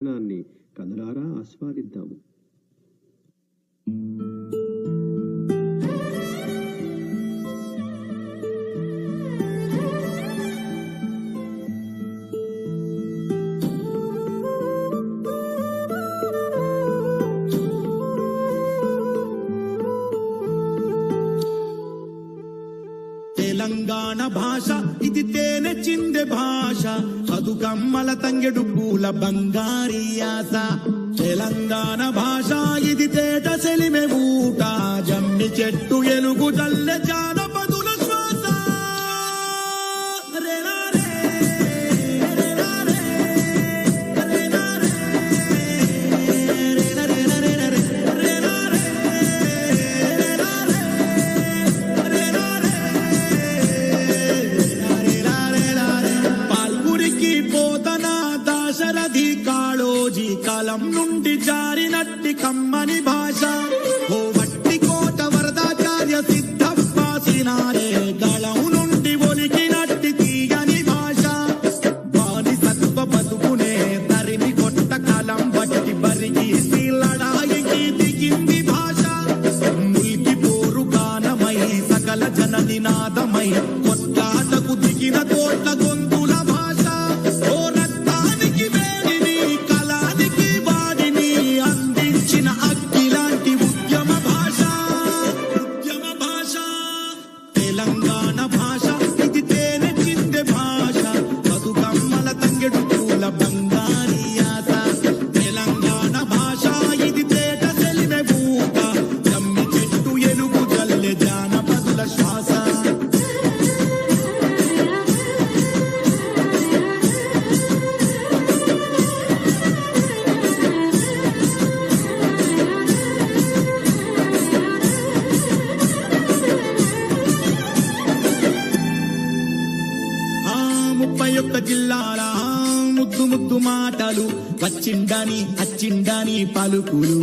జ్ఞానాన్ని కదలారా ఆస్వాదిద్దాము. తెలంగాణ భాష ఇది తేనె చిందె భాష అదు కమ్మల తంగెడు పూల బంగారి ఆశ తెలంగాణ భాష ఇది తేట సెలిమె ఊట జమ్మి చెట్టు ఎలుగు తల్లె చాల జలం నుండి జారినట్టి కమ్మని భాష. ముప్పై ఒక్క జిల్లాల ముద్దు ముద్దు మాటలు వచ్చిండని అచ్చిండని పలుకులు.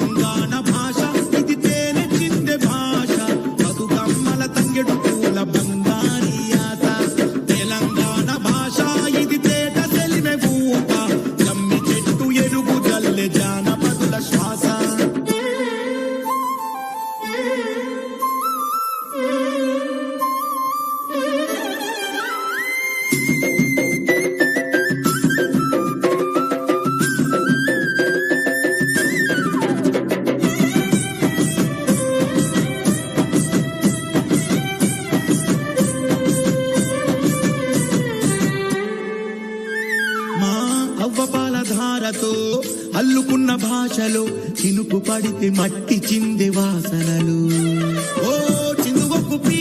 Telangana. భాషలో చినుకు పడితే మట్టి చింది వాసనలు. ఓ చినువకు పీ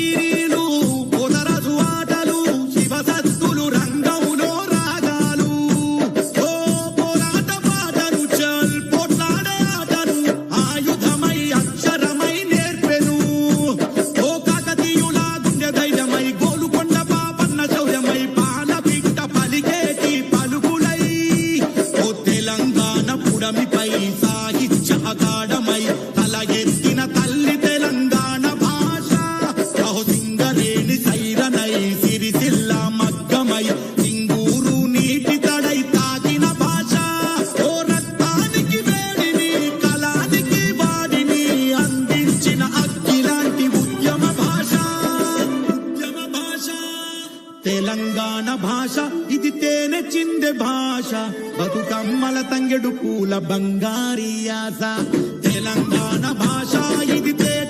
తెలిసే భాష బతుకమ్మల తంగెడు పూల బంగారీ ఆశ తెలంగాణ భాష ఇది తేట